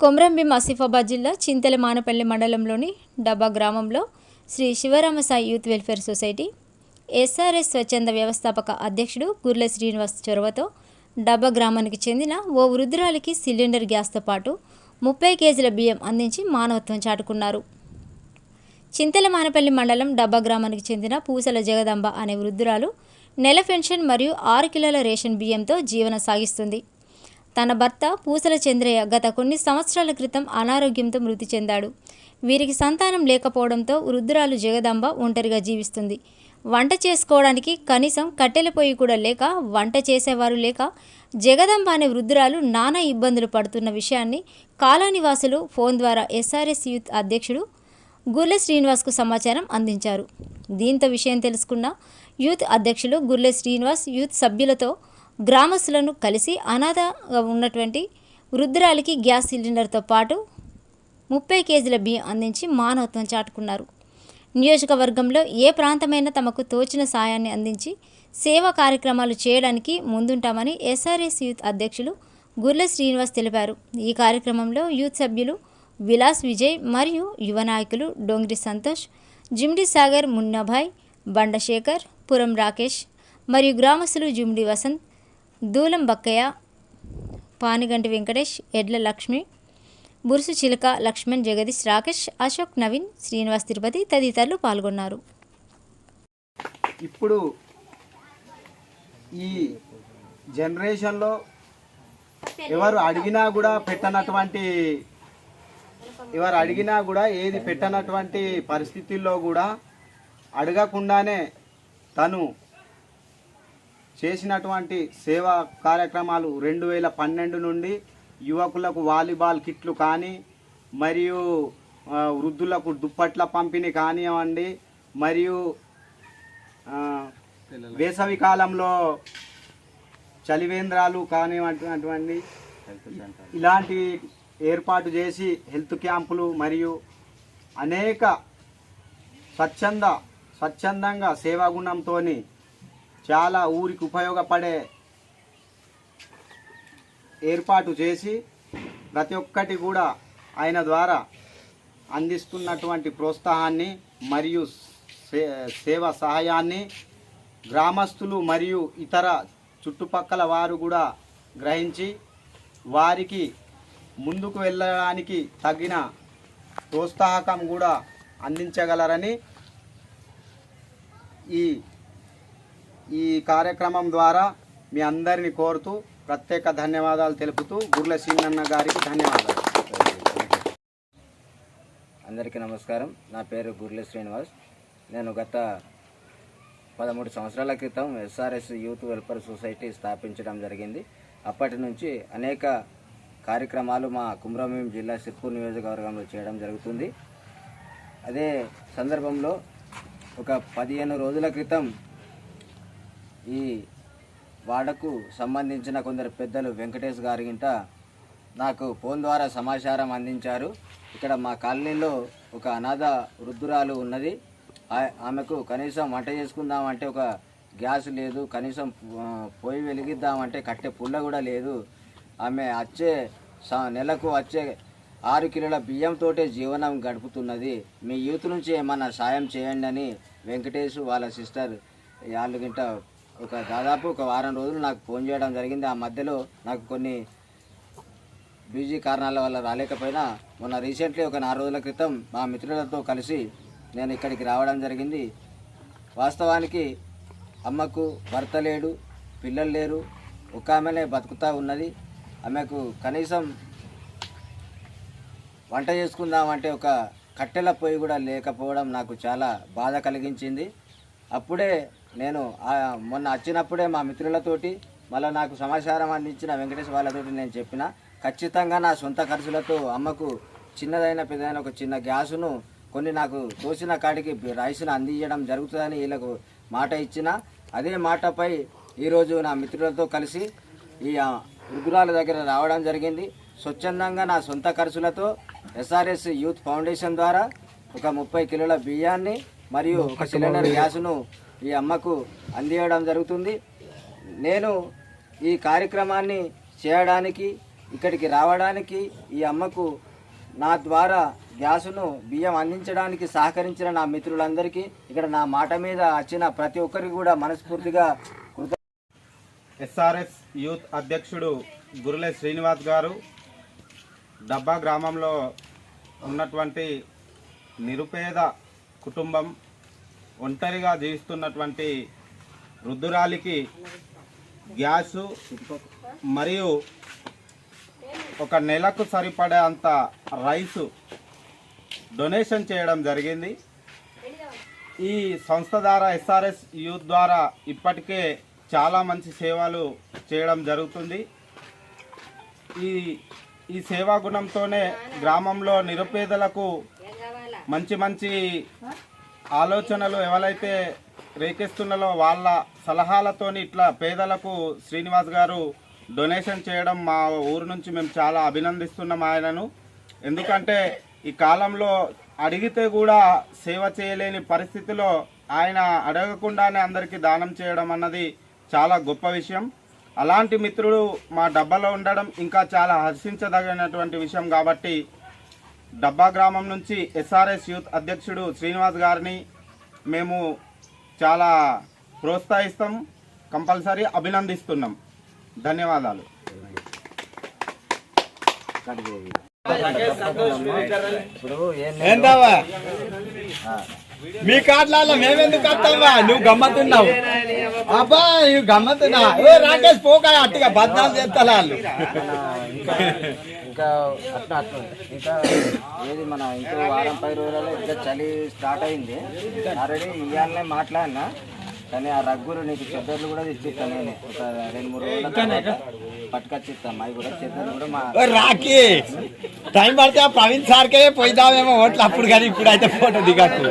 కొమరంభీం ఆసిఫాబాద్ జిల్లా చింతల మానపల్లి మండలంలోని డబ్బా గ్రామంలో Shri Sivaramasai youth welfare society SRS స్వచ్ఛంద వ్యవస్థాపక అధ్యక్షుడు గుర్ల శ్రీనివాస్ చొరవతో డబ్బా గ్రామానికి చెందిన ఓ వృద్ధురాలికి సిలిండర్ గ్యాస్తో పాటు ముప్పై కేజీల బియ్యం అందించి మానవత్వం చాటుకున్నారు. చింతల మానపల్లి మండలం డబ్బా గ్రామానికి చెందిన పూసల జగదంబ అనే వృద్ధురాలు నెల పెన్షన్ మరియు ఆరు కిలోల రేషన్ బియ్యంతో జీవనం సాగిస్తుంది. తన భర్త పూసల చంద్రయ్య గత కొన్ని సంవత్సరాల క్రితం అనారోగ్యంతో మృతి చెందాడు. వీరికి సంతానం లేకపోవడంతో వృద్ధురాలు జగదాంబ ఒంటరిగా జీవిస్తుంది. వంట చేసుకోవడానికి కనీసం కట్టెల పొయ్యి కూడా లేక వంట చేసేవారు లేక జగదాంబ అనే వృద్ధురాలు నానా ఇబ్బందులు పడుతున్న విషయాన్ని కాలనివాసులు ఫోన్ ద్వారా ఎస్ఆర్ఎస్ యూత్ అధ్యక్షుడు గుర్లె శ్రీనివాస్కు సమాచారం అందించారు. దీంతో విషయం తెలుసుకున్న యూత్ అధ్యక్షులు గుర్లె శ్రీనివాస్ యూత్ సభ్యులతో గ్రామస్తులను కలిసి అనాథగా ఉన్నటువంటి వృద్ధురాలికి గ్యాస్ సిలిండర్తో పాటు ముప్పై కేజీల బియ్యం అందించి మానవత్వం చాటుకున్నారు. నియోజకవర్గంలో ఏ ప్రాంతమైనా తమకు తోచిన సాయాన్ని అందించి సేవా కార్యక్రమాలు చేయడానికి ముందుంటామని ఎస్ఆర్ఎస్ యూత్ అధ్యక్షులు గుర్ల శ్రీనివాస్ తెలిపారు. ఈ కార్యక్రమంలో యూత్ సభ్యులు విలాస్ విజయ్ మరియు యువ నాయకులు డోంగ్రి సంతోష్ జిమ్డి సాగర్ మున్నాభాయ్ బండశేఖర్ పురం రాకేష్ మరియు గ్రామస్తులు జిమ్డి వసంత్ దూలం బక్కయ్య పానుగంటి వెంకటేష్ ఎడ్ల లక్ష్మి బురుసు చిలక లక్ష్మణ్ జగదీష్ రాకేష్ అశోక్ నవీన్ శ్రీనివాస్ తిరుపతి తదితరులు పాల్గొన్నారు. ఇప్పుడు ఈ జనరేషన్లో ఎవరు అడిగినా కూడా పెట్టనటువంటి ఎవరు అడిగినా కూడా ఏది పెట్టనటువంటి పరిస్థితుల్లో కూడా అడగకుండానే తను చేసినటువంటి సేవా కార్యక్రమాలు రెండు వేల పన్నెండు నుండి యువకులకు వాలీబాల్ కిట్లు కానీ మరియు వృద్ధులకు దుప్పట్ల పంపిణీ కానివ్వండి మరియు వేసవి కాలంలో చలివేంద్రాలు కానివ్వండి ఇలాంటి ఏర్పాటు చేసి హెల్త్ క్యాంపులు మరియు అనేక స్వచ్ఛంద స్వచ్ఛందంగా సేవాగుణంతో చాలా ఊరికి ఉపయోగపడే ఏర్పాటు చేసి ప్రతి ఒక్కటి కూడా ఆయన ద్వారా అందిస్తున్నటువంటి ప్రోత్సాహాన్ని మరియు సే- సేవ సహాయాన్ని గ్రామస్తులు మరియు ఇతర చుట్టుపక్కల వారు కూడా గ్రహించి వారికి ముందుకు వెళ్ళడానికి తగిన ప్రోత్సాహకం కూడా అందించగలరని ఈ ఈ కార్యక్రమం ద్వారా మీ అందరిని కోరుతూ ప్రత్యేక ధన్యవాదాలు తెలుపుతూ గుర్ల సీనన్న గారికి ధన్యవాదాలు. అందరికీ నమస్కారం. నా పేరు గుర్లె శ్రీనివాస్. నేను గత పదమూడు సంవత్సరాల క్రితం ఎస్ఆర్ఎస్ యూత్ వెల్ఫేర్ సొసైటీ స్థాపించడం జరిగింది. అప్పటి నుంచి అనేక కార్యక్రమాలు మా కుమ్రమీం జిల్లా సిర్పూర్ నియోజకవర్గంలో చేయడం జరుగుతుంది. అదే సందర్భంలో ఒక పదిహేను రోజుల క్రితం ఈ వాడకు సంబంధించిన కొందరు పెద్దలు వెంకటేష్ గారింట నాకు ఫోన్ ద్వారా సమాచారం అందించారు. ఇక్కడ మా కాలనీలో ఒక అనాథ వృద్ధురాలు ఉన్నది. ఆమెకు కనీసం వంట చేసుకుందామంటే ఒక గ్యాస్ లేదు. కనీసం పొయ్యి వెలిగిద్దామంటే కట్టె పుల్ల కూడా లేదు. ఆమె వచ్చే స- నెలకు వచ్చే ఆరు కిలోల బియ్యంతోటే జీవనం గడుపుతున్నది. మీ యూత్ నుంచి ఏమన్నా సాయం చేయండి అని వెంకటేష్ వాళ్ళ సిస్టర్ వాళ్ళు గింట ఒక దాదాపు ఒక వారం రోజులు నాకు ఫోన్ చేయడం జరిగింది. ఆ మధ్యలో నాకు కొన్ని బిజీ కారణాల వల్ల రాలేకపోయినా మొన్న రీసెంట్లీ ఒక నాలుగు రోజుల క్రితం మా మిత్రులతో కలిసి నేను ఇక్కడికి రావడం జరిగింది. వాస్తవానికి అమ్మకు భర్త లేడు పిల్లలు లేరు ఒక ఆమెనే బతుకుతూ ఉన్నది. ఆమెకు కనీసం వంట చేసుకుందామంటే ఒక కట్టెల పొయ్యి కూడా లేకపోవడం నాకు చాలా బాధ కలిగించింది. అప్పుడే నేను మొన్న వచ్చినప్పుడే మా మిత్రులతోటి మళ్ళీ నాకు సమాచారం అందించిన వెంకటేష్ వాళ్ళతోటి నేను చెప్పిన ఖచ్చితంగా నా సొంత ఖర్చులతో అమ్మకు చిన్నదైన పెద్దదైన ఒక చిన్న గ్యాసును కొన్ని నాకు తోసిన కాడికి రైస్ను అందించడం జరుగుతుందని వీళ్ళకు మాట ఇచ్చిన. అదే మాటపై ఈరోజు నా మిత్రులతో కలిసి ఈ వృద్ధురాల దగ్గర రావడం జరిగింది. స్వచ్ఛందంగా నా సొంత ఖర్చులతో ఎస్ఆర్ఎస్ యూత్ ఫౌండేషన్ ద్వారా ఒక ముప్పై కిలోల బియ్యాన్ని మరియు ఒక సిలిండర్ గ్యాసును ఈ అమ్మకు అందియడం జరుగుతుంది. నేను ఈ కార్యక్రమాన్ని చేయడానికి ఇక్కడికి రావడానికి ఈ అమ్మకు నా ద్వారా గ్యాసును బియ్యం అందించడానికి సహకరించిన నా మిత్రులందరికీ ఇక్కడ నా మాట మీద వచ్చిన ప్రతి ఒక్కరికి కూడా మనస్ఫూర్తిగా కృత ఎస్ఆర్ఎస్ యూత్ అధ్యక్షుడు గురులే శ్రీనివాస్ గారు డబ్బా గ్రామంలో ఉన్నటువంటి నిరుపేద కుటుంబం ఒంటరిగా జీవిస్తున్నటువంటి వృద్ధురాలికి గ్యాసు మరియు ఒక నెలకు సరిపడే అంత రైసు డొనేషన్ చేయడం జరిగింది. ఈ సంస్థ ద్వారా ఎస్ఆర్ఎస్ యూత్ ద్వారా ఇప్పటికే చాలా మంచి సేవలు చేయడం జరుగుతుంది. ఈ ఈ సేవా గుణంతోనే గ్రామంలో నిరుపేదలకు మంచి మంచి ఆలోచనలు ఎవరైతే రేకెస్తున్నారో వాళ్ళ సలహాలతోని ఇట్లా పేదలకు శ్రీనివాస్ గారు డొనేషన్ చేయడం మా ఊరు నుంచి మేము చాలా అభినందిస్తున్నాం ఆయనను. ఎందుకంటే ఈ కాలంలో అడిగితే కూడా సేవ చేయలేని పరిస్థితిలో ఆయన అడగకుండానే అందరికీ దానం చేయడం అన్నది చాలా గొప్ప విషయం. అలాంటి మిత్రుడు మా డబ్బాలో ఉండడం ఇంకా చాలా హర్షించదగినటువంటి విషయం కాబట్టి డబ్బా గ్రామం నుంచి ఎస్ఆర్ఎస్ యూత్ అధ్యక్షుడు శ్రీనివాస్ గారిని మేము చాలా ప్రోత్సహిస్తాం కంపల్సరీ అభినందిస్తున్నాం. ధన్యవాదాలు. మీ కార్డులలో మేమెందుకు వస్తావా నువ్వు గమ్మతున్నావు అబ్బా నువ్వు గమ్మతున్నా రాకేష్ పోక అట్టుగా బద్నాలు చేస్తా వాళ్ళు. ఇంకా అట్లా అట్లా ఇంకా ఏది మన ఇంకో వారం పది రోజులలో ఇంకా చలి స్టార్ట్ అయింది ఆల్రెడీ ఇవాళనే మాట్లాడినా కానీ ఆ రగ్గులు నీకు చెద్దర్లు కూడా తెచ్చిస్తాను నేను ఒక రెండు మూడు రోజుల తర్వాత పట్టుకొచ్చిస్తాను అవి కూడా చెద్దర్లు కూడా మా రాకి టైం పడితే ఆ ప్రవీణ్ సార్కే పోయిదామేమో ఓట్లు అప్పుడు కానీ ఇప్పుడు అయితే ఫోటో దిగకు